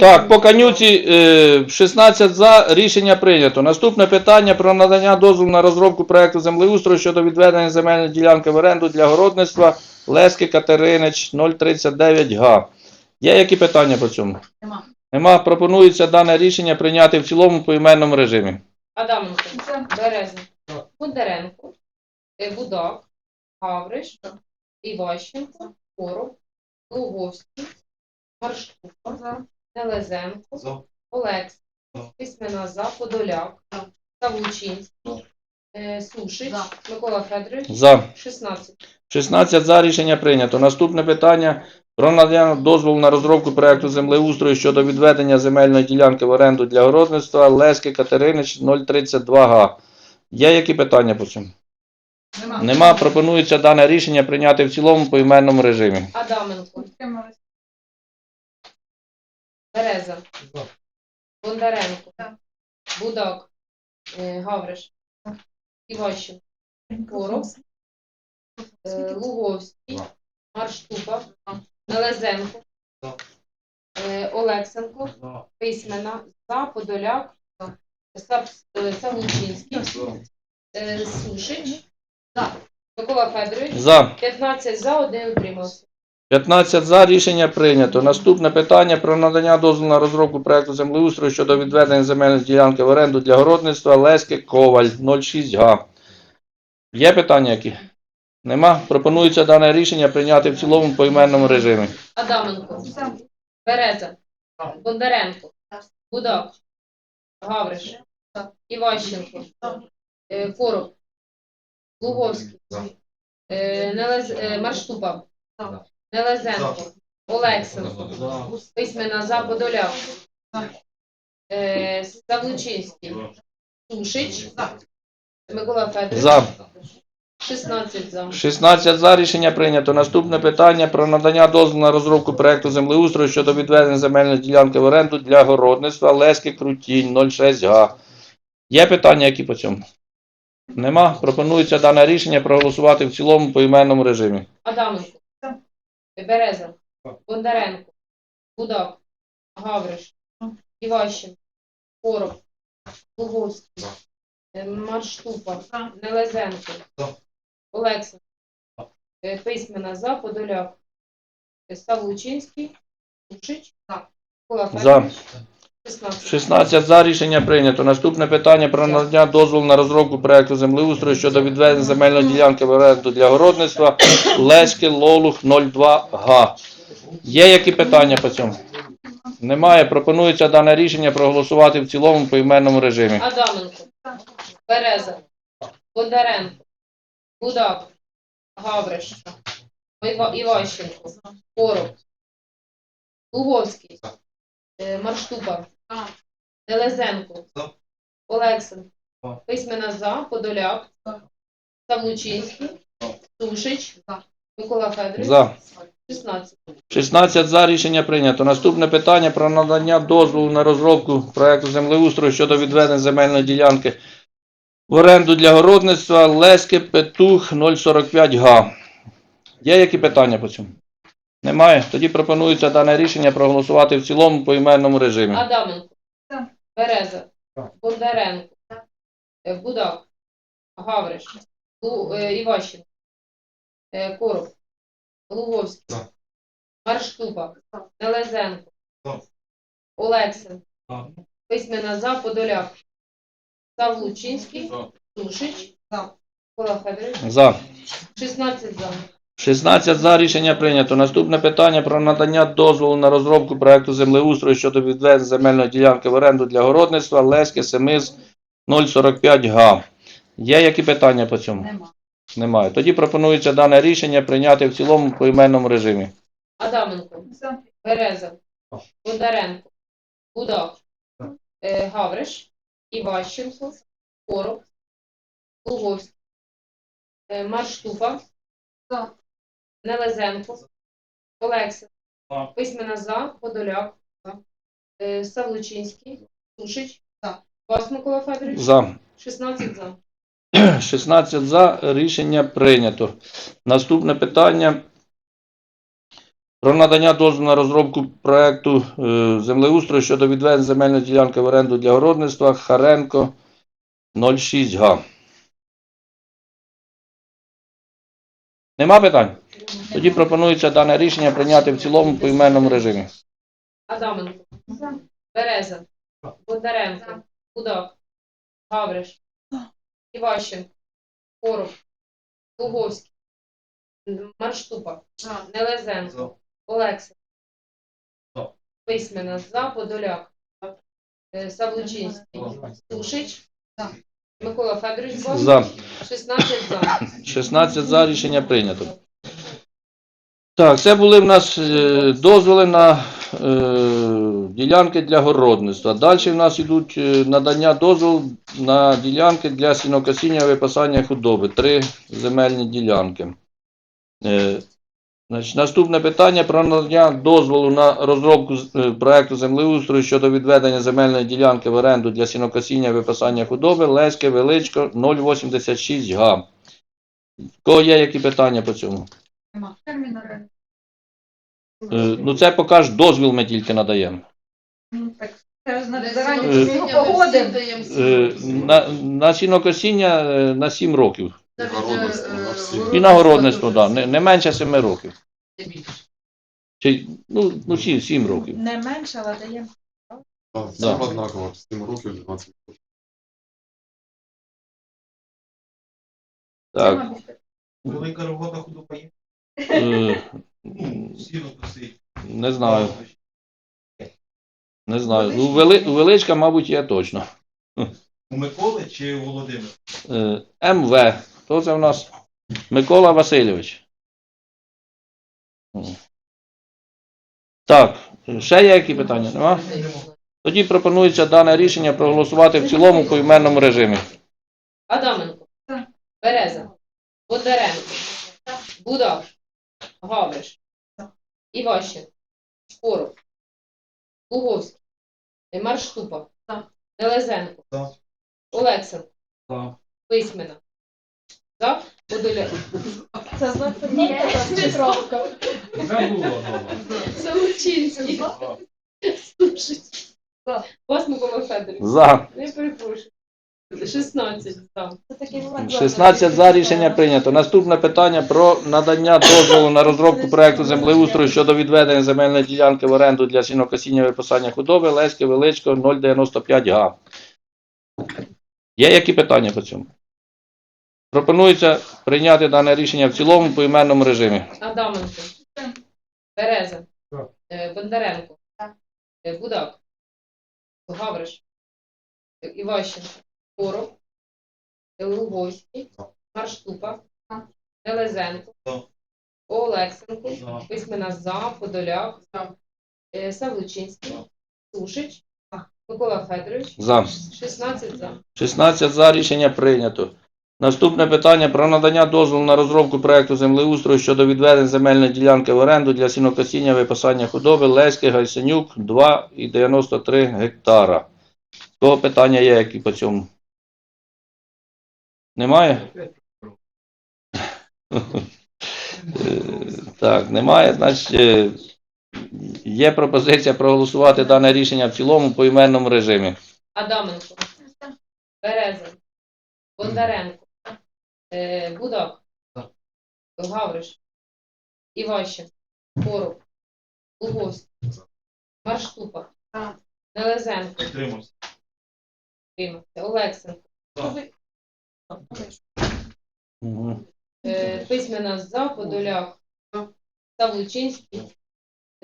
Так, по конюці е, 16 за рішення прийнято. Наступне питання про надання дозволу на розробку проекту землеустрою щодо відведення земельної ділянки в оренду для городництва Лески Катеринич 039 га. Є які питання по цьому? Нема. Нема. Пропонується дане рішення прийняти в цілому по іменному режимі. Адаменко, За. Бондаренко, е, Будак, Гавриш, Іващенко, Короб, Луговський, Маршкука. Нелезенко, За. Олекс, За. Письмена За, Подоляк, За. Савлучинський, е, Сушич, Микола Федорович, За. 16. 16 за рішення прийнято. Наступне питання про надання дозволу на розробку проекту землеустрою щодо відведення земельної ділянки в оренду для городництва Лески Катеринич 032 га. Є які питання по цьому? Нема. Нема. Пропонується дане рішення прийняти в цілому по іменному режимі. Адаменко, Утрималась. Береза, За. Бондаренко, За. Будак, е, Гавриш, За. Іващенко, Короб, е, Луговський, За. Марштука, За. Нелезенко, За. е, Олексенко, За. Письмена, За, Подоляк, За. Сап- е, е, Сушич, За. Микола Федорович, За. 15 за, один утримався. 15 за рішення прийнято. Наступне питання про надання дозволу на розробку проекту землеустрою щодо відведення земельної ділянки в оренду для городництва Лески Коваль 06 га. Є питання які? Нема. Пропонується дане рішення прийняти в цілому по іменному режимі. Адаменко, Береза, Бондаренко. Будак, Гавриш, Іващенко, е, Короб, Луговський, е, Нелез... е, Марштупа. Нелезенко, Олексенко. Письмена За, Подоляк, е, Савлучинський, Сушич, Микола Федорович, За. 16 за. 16 за рішення прийнято. Наступне питання про надання дозволу на розробку проекту землеустрою щодо відведення земельної ділянки в оренду для городництва Лески Крутінь 06 га. Є питання які по цьому? Нема. Пропонується дане рішення проголосувати в цілому по іменному режимі. Адаменко. Береза, Бондаренко, Будак, Гавриш, Іващенко, Короб, Луговський, е, Марштупа, Нелезенко, Олекса, е, Письмена За, Подоляк, Ставлучинський, Савлучинський, Сушич, За. За. 16. 16 за рішення прийнято. Наступне питання про надання дозволу на розробку проекту землеустрою щодо відведення земельної ділянки в оренду для городництва Леськи Лолух 02 га. Є які питання по цьому? Немає. Пропонується дане рішення проголосувати в цілому по іменному режимі. Адаменко, Береза, Бондаренко, Будак, Гавриш, Іва- Іващенко, Короб, Луговський, е, Марштупа, За. Нелезенко, За. Олексин, За. Письмена За, Подоляк, За. Савлучинський, Сушич, За. Микола Федорович, За. 16. 16 за рішення прийнято. Наступне питання про надання дозволу на розробку проекту землеустрою щодо відведення земельної ділянки в оренду для городництва Леськи Петух 045 га. Є які питання по цьому? Немає. Тоді пропонується дане рішення проголосувати в цілому по іменному режимі. Адаменко, За. Береза, За. Бондаренко, е, Будак, Гавриш, Лу- е, Іващенко, е, Короб, Луговський, За. Марштупа, За. Нелезенко, За. Олексин, За. Письмена За, Подоляк, Савлучинський, За. Сушич, За. Микола Федорович, За. 16 за. 16 за рішення прийнято. Наступне питання про надання дозволу на розробку проекту землеустрою щодо відведення земельної ділянки в оренду для городництва Леськи Семиз 045 га. Є які питання по цьому? Нема. Немає. Тоді пропонується дане рішення прийняти в цілому по іменному режимі. Адаменко, Береза, Бондаренко, Будак, е, Гавриш, Іващенко, Короб, Луговський, е, Марштупа, За. Нелезенко, Олексин, За. Письмена За, Подоляк, е, Савлучинський, Сушич, За. Вас, Микола Федорович, За. 16 за. 16 за рішення прийнято. Наступне питання Про надання дозволу на розробку проекту е, землеустрою щодо відведення земельної ділянки в оренду для городництва Харенко 06 га. Нема питань? Тоді пропонується дане рішення прийняти в цілому по іменному режимі. Адаменко. Береза. Бондаренко. Будак. Гавриш. Іващенко. Короб. Луговський. Марштупа. Нелезенко. Олекса. За. Письмена. За. Подоляк. Е, Савлучинський. Сушич. Микола Федорович. за. За. 16 за. 16 за рішення прийнято. Так, це були в нас е, дозволи на е, ділянки для городництва. Далі в нас йдуть е, надання дозволу на ділянки для сінокосіння і випасання худоби. Три земельні ділянки. Е, значить, наступне питання про надання дозволу на розробку е, проекту землеустрою щодо відведення земельної ділянки в оренду для сінокосіння і випасання худоби Леське Величко 086 га. В кого є які питання по цьому? Нема. Е, Ну, це поки ж дозвіл ми тільки надаємо. На сінокосіння е, на 7 років. Городництво, е, на всі. І на городництво, так, не, не менше 7 років. Це більше. Чи, ну, ну 7, 7 років. Не менше, але даємо. Всім Да. однаково, 7 років 12 років. Так. Велика робота худоба є. Е, сіно косить. не знаю. Не знаю. Ну, вели, величка, мабуть, є точно. У Миколи чи у Володимира? Е, МВ. Хто це в нас? Микола Васильович. Так, ще є які питання? Нема? Тоді пропонується дане рішення проголосувати в цілому по іменному режимі. Адаменко. Береза. Бондаренко. Будак. Гавриш. Іващенко. Короб. Луговський. Марштупа. За. Олексенко. Письмена. За. Подоляк. Це знак Петровка. Вже було дома. Залучинський. Слушать. Вас Микола Федорович. За. Не перепрошую. 16 за. Це такий знак 16 за рішення прийнято. Наступне питання про надання дозволу на розробку проекту землеустрою щодо відведення земельної ділянки в оренду для сінокосіння і випасання худоби Леське Величко 095 га. Є які питання по цьому? Пропонується прийняти дане рішення в цілому по іменному режимі. Адаменко. Береза. За. Е, Бондаренко. За. Е, Будак. Гавриш. Е, Іващенко. Короб. Е, Луговський. Марштупа. За. Нелезенко. За. Олексенко. За. Письмена за. Подоляк. За. Е, Савлучинський. Сушич. Микола Федорович. За. 16 за. 16 за рішення прийнято. Наступне питання про надання дозволу на розробку проекту землеустрою щодо відведення земельної ділянки в оренду для сінокосіння випасання худоби Леський Гайсенюк 2,93 гектара. З Кого питання є, які по цьому? Немає? Е, Так, немає. Значить, е, є пропозиція проголосувати дане рішення в цілому по іменному режимі. Адаменко. Береза. Бондаренко. Е, Будак. Гавриш. Іващенко. Короб. Луговський. Марштупа. Нелезенко. Підтримався. Приймався. Олексенко. Мгм. Е, Письмена за. Подоляк. Савлучинський.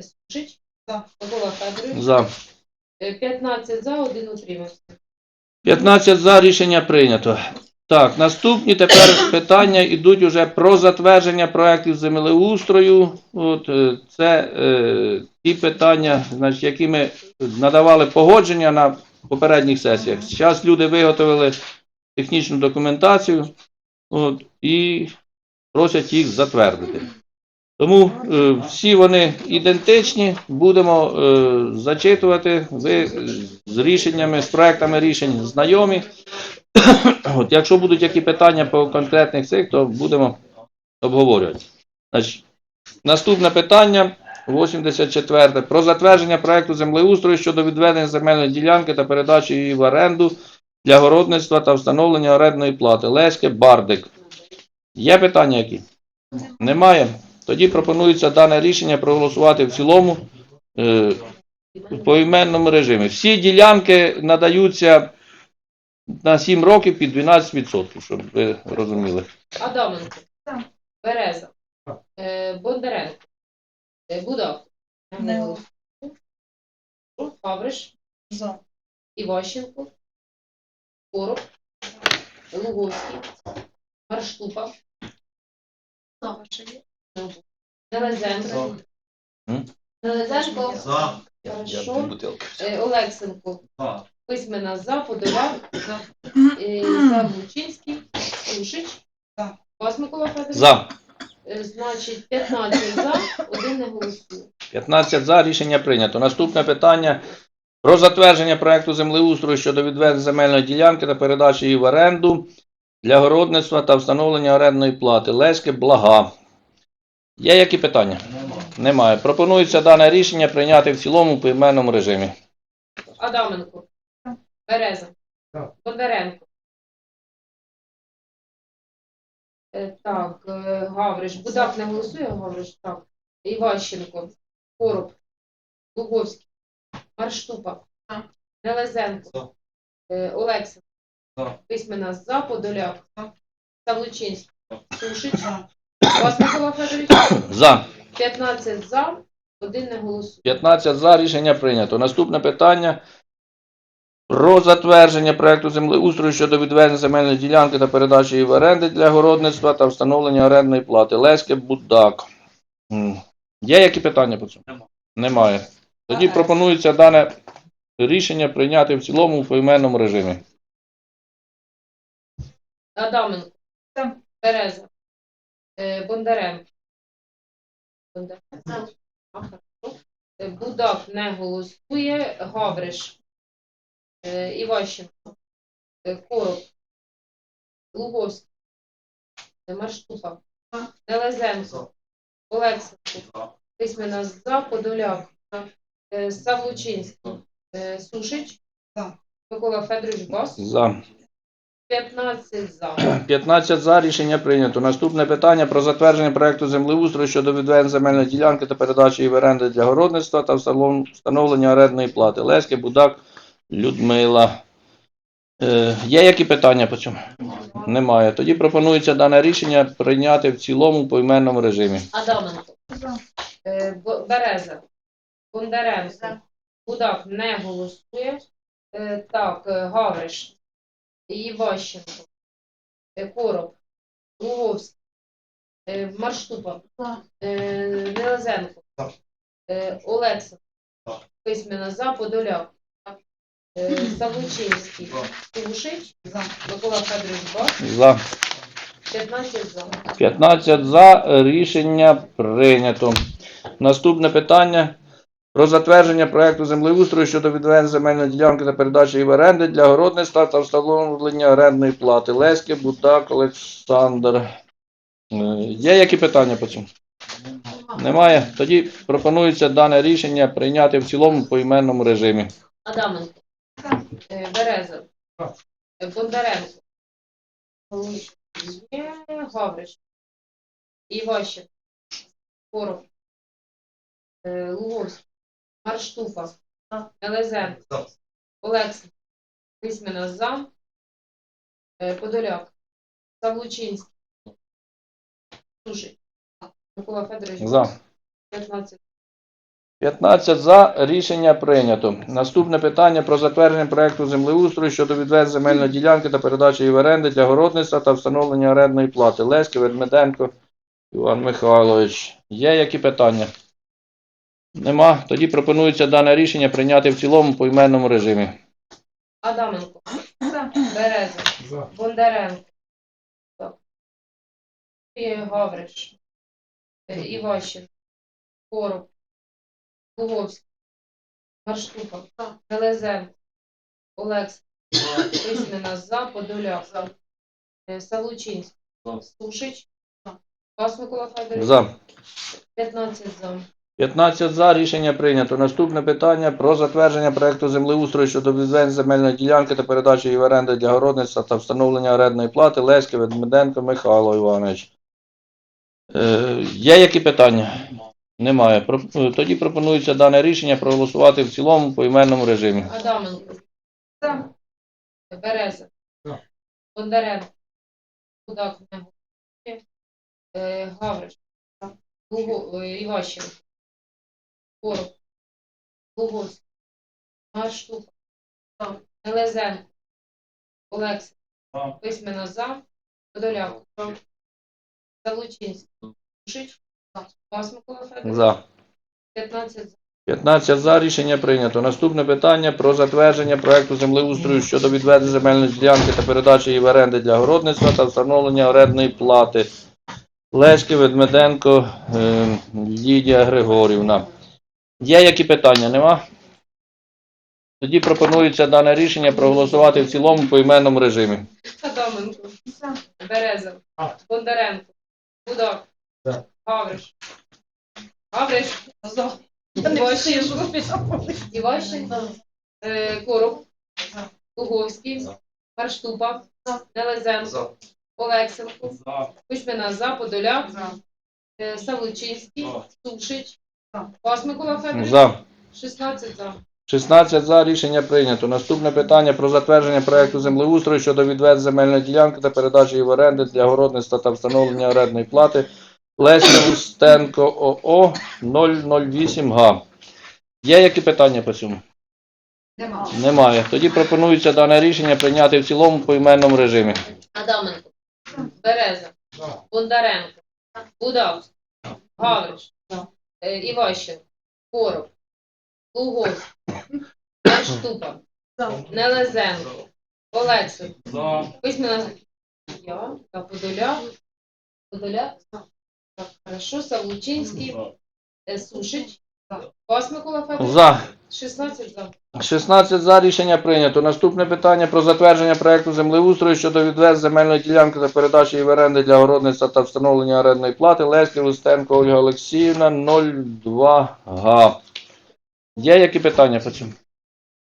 Сушич. За. Микола Федорович. За. Е, 15 за, один утримався. 15 за рішення прийнято. Так, наступні тепер питання йдуть уже про затвердження проєктів землеустрою. От, е, це е, ті питання, значить, які ми надавали погодження на попередніх сесіях. Зараз люди виготовили технічну документацію от, і просять їх затвердити. Тому е, всі вони ідентичні, будемо е, зачитувати. Ви е, з рішеннями, з проектами рішень знайомі. От, якщо будуть які питання по конкретних цих, то будемо обговорювати. Значить, наступне питання 84. Про затвердження проекту землеустрою щодо відведення земельної ділянки та передачі її в оренду для городництва та встановлення орендної плати. Леське Бардик. Є питання які? Немає. Тоді пропонується дане рішення проголосувати в цілому е, в поіменному режимі. Всі ділянки надаються на 7 років під 12%, щоб ви розуміли. Адаменко. Береза. Е, Бондаренко. Е, Будак. Не. Павриш. За. Іващенко. Короб. Луговський. Марштупа. М? За. Хорошо. Е, Олексенко. За. Письмена за. Е, За Лучинський. За. Вас, Микола Федорович? За. Е, Значить, 15 за, один не голосує. 15 за. Рішення прийнято. Наступне питання про затвердження проекту землеустрою щодо відведення земельної ділянки та передачі її в оренду для городництва та встановлення орендної плати. Леське Блага. Є які питання? Нема. Немає. Пропонується дане рішення прийняти в цілому в поіменному режимі. Адаменко. Береза. Так. Бондаренко. Е, Так, е, Гавриш. Будак не голосує, Гавриш, так. Іващенко. Короб. Луговський. Марштупа. Так. Нелезенко. Так. Е, Олексин. Так. Письмена за, Подоляк. Так. Савлучинський. Сушич. За. Вас, Микола Федорович? За. 15 за, один не голосує. 15 за. Рішення прийнято. Наступне питання. Про затвердження проекту землеустрою щодо відведення земельної ділянки та передачі її в оренди для городництва та встановлення орендної плати. Леське Будак. Є які питання по цьому? Немає. Тоді АЕС. пропонується дане рішення прийняти в цілому в поіменному режимі. Адаменко. Береза. А, хорошо. Е, Будак не голосує. Гавриш. Е, Іващенко. Е, Короб. Луговський. Марштупа. Нелезенко. Олексенко. Письмена за. Подоляк. Савлучинський. Сушич. Микола Федорович Бас. За. 15 за. 15 за. Рішення прийнято. Наступне питання про затвердження проекту землеустрою щодо відведення земельної ділянки та передачі її в оренди для городництва та встановлення орендної плати. Леське Будак Людмила. Е, є які питання по цьому? Немає. Тоді пропонується дане рішення прийняти в цілому в поіменному режимі. Адаменко. Е, Береза. Бондаренко. Будак не голосує. Е, Так, е, Гавриш. Іващенко. Е, Короб. Луговський. Е, Марштупа. Е, Нелезенко. Олексин. Письмена за. Подоляк. Савучинський. За. Микола Федорович Баш. За. 15 за. 15 за. Рішення прийнято. Наступне питання про затвердження проекту землеустрою щодо відведення земельної ділянки та передачі її в оренди для городництва та встановлення орендної плати. Леське, Будак, Олександр. Е, Є які питання по цьому? Немає. Тоді пропонується дане рішення прийняти в цілому по іменному режимі. Адаменко. Так. Е, Бондаренко. Гавриш. Іващенко. Короб. Е, Луговський. Марштуфа. Елезенко. За. Олексій. Письмена за. Е, Подоляк. Савлучинський. Сушик. Микола Федорович. За. 15. 15 за. Рішення прийнято. Наступне питання про затвердження проекту землеустрою щодо відведення земельної ділянки та передачі її в оренди для городництва та встановлення орендної плати. Леське, Ведмеденко, Іван Михайлович. Є які питання? Нема. Тоді пропонується дане рішення прийняти в цілому по іменному режимі. Адаменко. За. Береза. За. Бондаренко. Так. І Гавриш. Е, Іващенко. Короб. Луговський. Марштука. Железенко. Олекс. Письмена за. Подоляк. Е, Савлучинський. За. Сушич. Вас, Микола Федорович. За. 15 за. 15 за. Рішення прийнято. Наступне питання про затвердження проекту землеустрою щодо відведення земельної ділянки та передачі її в оренду для городництва та встановлення орендної плати Леське Ведмеденко Михайло Іванович. Е, є які питання? Немає. Про- Тоді пропонується дане рішення проголосувати в цілому по іменному режимі. Адаменко. За. Береза. За. Бондаренко. Кудак. Е, Гавриш. Е, Іващенко. Короб. Луговський. Марштук. Нелезенко. Олекса. Письмена за. Подоляк. Залучинський. Шич. Вас Микола Федорович. За. 15 за. 15 за. Рішення прийнято. Наступне питання про затвердження проекту землеустрою щодо відведення земельної ділянки та передачі її в оренди для городництва та встановлення орендної плати. Леськи Ведмеденко е, Лідія Григорівна. Є які питання? Нема? Тоді пропонується дане рішення проголосувати в цілому по іменному режимі. Адаменко. За. Береза. Бондаренко. Будак. Гавриш. Гавриш. Іващенко. Е, Короб. Луговський. Марштупа. Нелезенко. Олексенко. За. Кузьмина за. Подоляк. Е, Савличинський. Сушич. За. Вас За. 16 за. 16 за. Рішення прийнято. Наступне питання про затвердження проекту землеустрою щодо відведення земельної ділянки та передачі її в оренди для городництва та встановлення орендної плати Леся Устенко ОО 008 га. Є які питання по цьому? Нема. Немає. Тоді пропонується дане рішення прийняти в цілому по іменному режимі. Адаменко. Береза. Бондаренко. Будак. Гавриш. Е, Іващенко. Короб. Лугов. Штупа. Нелезенко. Олексин. Письмена. Я. Та Подоля, Подоля, Так, хорошо. Савлучинський. Е, Сушич. Вас Микола Федорович. За. 16 за. 16 за рішення прийнято. Наступне питання про затвердження проекту землеустрою щодо відведення земельної ділянки та передачі її в оренди для городництва та встановлення орендної плати Леськи Лустенко Ольга Олексіївна 02 га. Є які питання по цьому?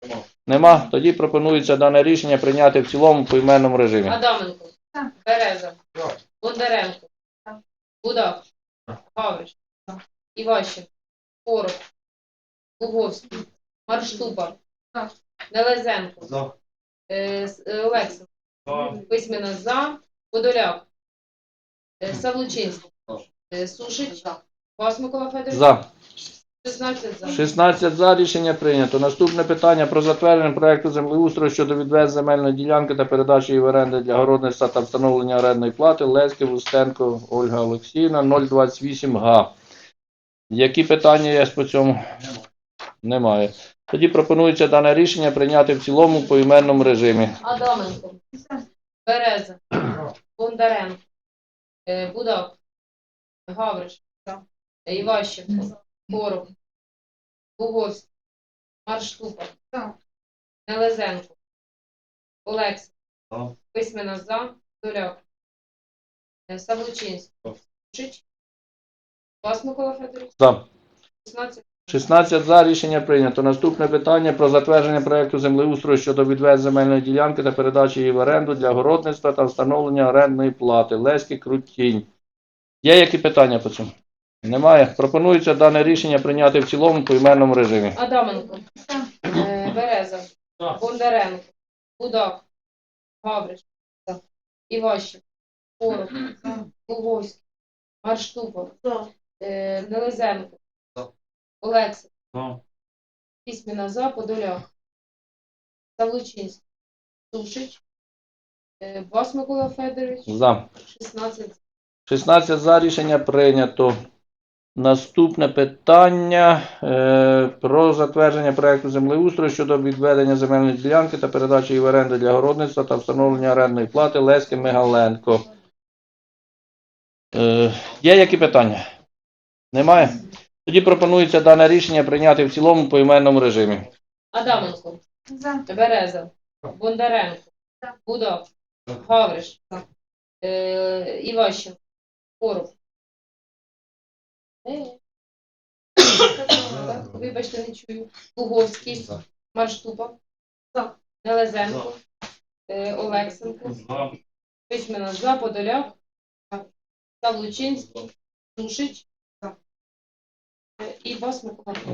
Нема. Нема? Тоді пропонується дане рішення прийняти в цілому по іменному режимі. Адаменко. За. Береза. За. Бондаренко. Будак. Гавриш. Іващенко. Короб. Луговський. Марштупа. За. Нелезенко. За. Е, С- е, Олексин. За. Письмена за. Подоляк. Е, Савлучинський. За. Е, Сушич. Вас Микола Федорович. За. 16 за. 16 за рішення прийнято. Наступне питання про затвердження проекту землеустрою щодо відведення земельної ділянки та передачі її в оренди для городництва та встановлення орендної плати Леськи Устенко Ольга Олексіївна 028 га. Які питання є по цьому? Немає. Тоді пропонується дане рішення прийняти в цілому по іменному режимі. Адаменко. Береза. Бондаренко. Е, Будак. Гавриш. Іващенко. Короб. Луговський. Марштупа. Нелезенко. Олекс. Письмена за. Доляк. Е, Савлучинський. За. Вас Микола Федорович. За. 16. 16 за рішення прийнято. Наступне питання про затвердження проекту землеустрою щодо відведення земельної ділянки та передачі її в оренду для городництва та встановлення орендної плати. Леськи Крутінь. Є які питання по цьому? Немає. Пропонується дане рішення прийняти в цілому по іменному режимі. Адаменко. Е, Береза. Бондаренко. Будак. Гавриш. Іващенко. Короб. Луговський. Марштупа. Е, Нелезенко. За. Олекса. За. Письмена за. Подоляк. Савлучинський. Сушич. Е, Бас Микола Федорович. За. 16. 16 за рішення прийнято. Наступне питання е, про затвердження проекту землеустрою щодо відведення земельної ділянки та передачі її в оренду для городництва та встановлення орендної плати Леськи Мигаленко. Е, є які питання? Немає? Тоді пропонується дане рішення прийняти в цілому по іменному режимі. Адаменко. За. Береза. Бондаренко. За. Будак. Гавриш. За. Е, Іващенко. Короб. Е, Так, Вибачте, не чую. Луговський, За. Марштупа, За. Нелезенко, е, Олексенко, Письмена за, Подоляк, Савлучинський, Сушич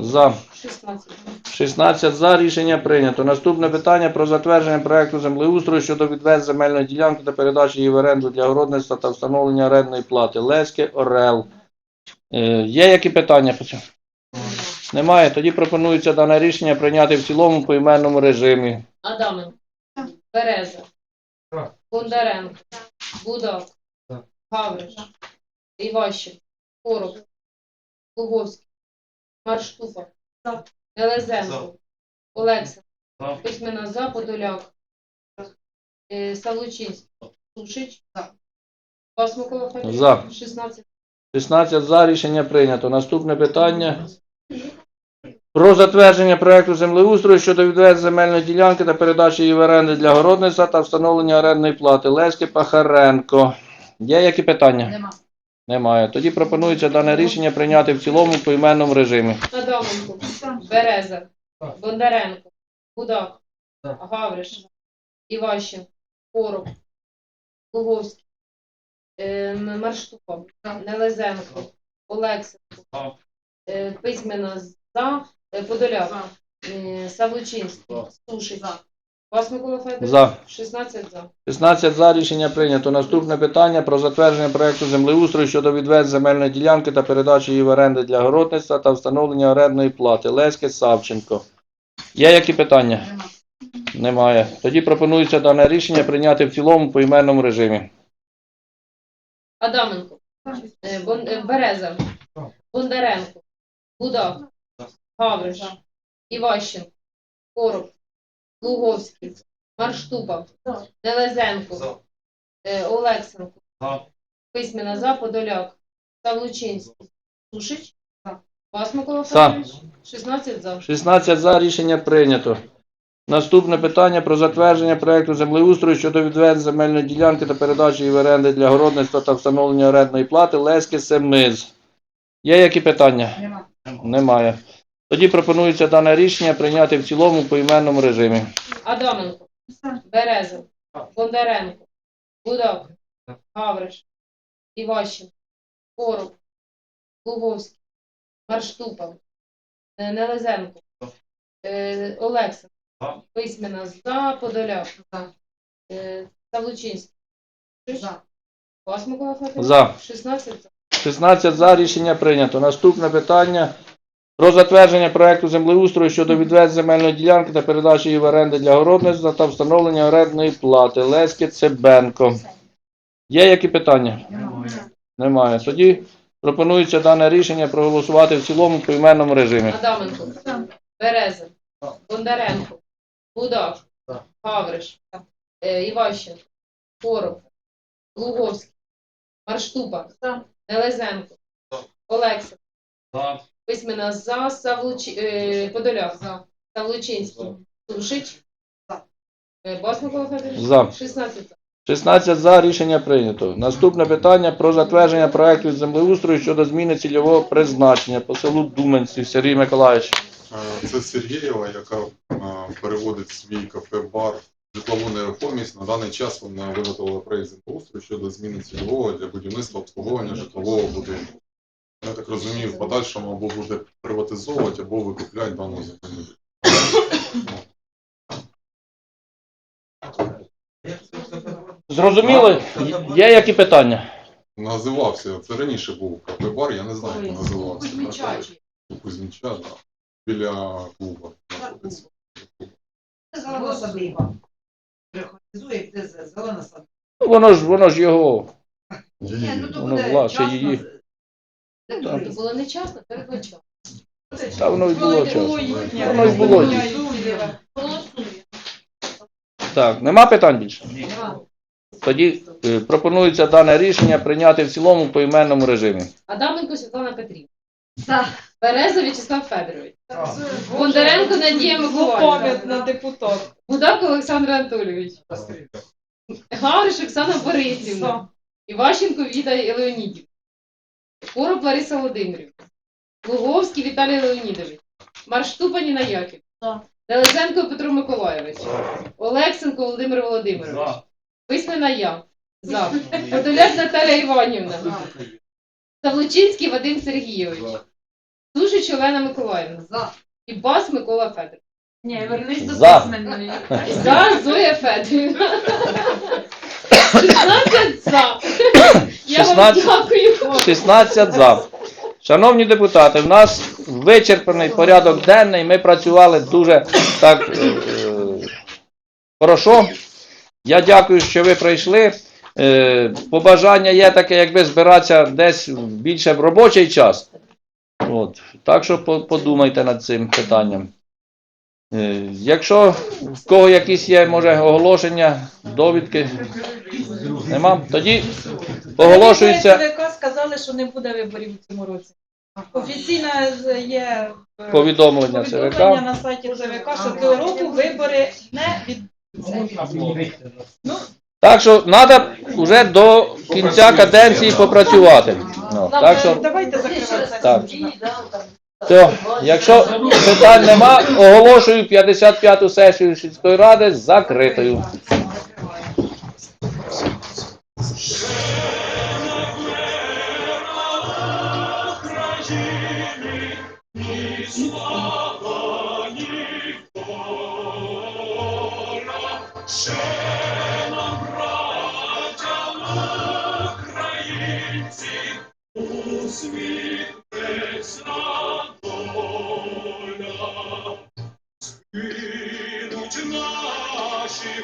За. 16. 16 за рішення прийнято. Наступне питання про затвердження проекту землеустрою щодо відведення земельної ділянки та передачі її в оренду для городництва та встановлення орендної плати. Леське Орел. Е, Є які питання по цьому? Немає. Тоді пропонується дане рішення прийняти в цілому по іменному режимі. Адаменко, Береза, За. Бондаренко, Будак. Гавриш, Іващенко, Короб, Луговський, Марштупа, За. Нелезенко, Олексин, За. Письмена за, Подоляк, е, Савлучинський, Сушич, Басмакова Фамілія, За. 16. 16 за рішення прийнято. Наступне питання про затвердження проекту землеустрою щодо відведення земельної ділянки та передачі її в оренду для городництва та встановлення орендної плати. Леське Пахаренко. Є які питання? Нема. Немає. Тоді пропонується дане рішення прийняти в цілому по іменному режимі. Адаменко, Береза, Бондаренко, Будак. Гавриш, Іващенко, Короб, Луговський, е, М- Нелезенко, Олексенко, е, Письмена за, е, Подоляк, е, Савлучинський, Сушич, За. Вас Микола Федорович? За. 16 за. 16 за рішення прийнято. Наступне питання про затвердження проекту землеустрою щодо відведення земельної ділянки та передачі її в оренду для городництва та встановлення орендної плати. Леське Савченко. Є які питання? Немає. Тоді пропонується дане рішення прийняти в цілому по іменному режимі. Адаменко, е, Бон- е, Береза, Бондаренко, Будак. Гавриш, Іващенко, Короб, Луговський. Нелезенко, За. е, Олексенко, За. Письмена за, Подоляк, Савлучинський, Сушич. Вас Микола За. Федорович? 16 за. 16 за рішення прийнято. Наступне питання про затвердження проекту землеустрою щодо відведення земельної ділянки та передачі її в оренду для городництва та встановлення орендної плати Леське Семиз. Є які питання? Нема. Немає. Тоді пропонується дане рішення прийняти в цілому по іменному режимі. Адаменко, За. Береза, Бондаренко, Будак, Гавриш, Іващенко, Короб, Луговський, Марштупа, е, Нелезенко, За. е, Олексин, За. Письмена за, Подоляк, е, Савлучинський. За. Вас Микола Федорович? За. 16 за. 16 за рішення прийнято. Наступне питання про затвердження проекту землеустрою щодо відведення земельної ділянки та передачі її в оренду для городництва та встановлення орендної плати. Леське Цебенко. Є які питання? Нема. Немає. Тоді пропонується дане рішення проголосувати в цілому по іменному режимі. Адаменко, За. Береза, Бондаренко, Будак, Гавриш, е, Іващенко, Короб, Луговський, Марштупа, Нелезенко, За. Письмена за, Савлучи... е, Подоляк, За. Савлучинський, Сушич, За. е, Федорович? За. 16 за. 16 за рішення прийнято. Наступне питання про затвердження проекту землеустрою щодо зміни цільового призначення по селу Думенці. Сергій Миколаївич. Е, Це Сергієва, яка переводить свій кафе-бар в житлову нерухомість. На даний час вона виготовила проєкт землеустрою щодо зміни цільового для будівництва обслуговування житлового будинку. Я так розумію, в подальшому або буде приватизовувати, або викупляти дану землю. Зрозуміли? Є які питання? Називався, це раніше був кафе-бар, я не знаю, як називався. Кузьмічачі. Кузьміча, да. біля знаходиться. Це зелена садиба. Приходизує, де це зелена садиба. Ну, Воно ж воно ж його. Ні, ну то Воно буде власне її. Так. Це було нечасно, передбачав. Та воно й було часу. Воно й було. Так, нема питань більше? Тоді е, пропонується дане рішення прийняти в цілому по іменному режимі. Адаменко Світлана Петрівна. За. Береза В'ячеслав Федорович. Бондаренко Надія Миколаївна. Пам'ятна депутат. Будак Олександр Анатолійович. Гавриш Оксана Борисівна. Іващенко Віда Леонідів. Короб Лариса Володимирівна. Луговський Віталій Леонідович. Марштупа Ніна Яків. За. Делезенко Петро Миколайович. Олексенко Володимир Володимирович. Письмена я. За. Подоляк Наталя Іванівна. Тавлучинський Вадим Сергійович. Слушач Олена Миколаївна. За. І Бас Микола Федорович. Ні, вернись до За. письменної. За Зоя Федорівна. 16 за. Я вам 16. 16 за. Шановні депутати, в нас вичерпаний порядок денний. Ми працювали дуже так е, е, хорошо. Я дякую, що ви прийшли. Е, побажання є таке, якби збиратися десь більше в робочий час. От. Так що по- подумайте над цим питанням. Е, якщо в кого якісь є, може, оголошення, довідки, нема, тоді оголошується. ЦВК сказали, що не буде виборів у цьому році. Офіційно є е, повідомлення повідомлення ЦВК. на сайті ЦВК, що цього року вибори не від Так що треба вже до кінця каденції попрацювати. Ну, так що, давайте закривати Так. все. Якщо питань нема, оголошую 55-ту сесію сільської ради закритою. Ідуть наші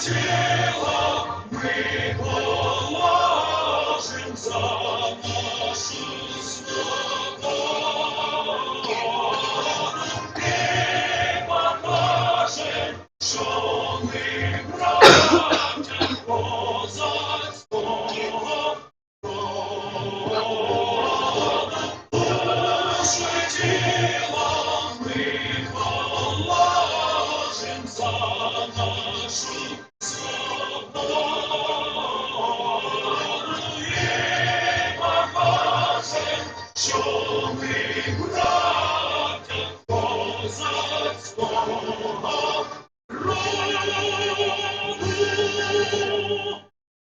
Attila, the laws and.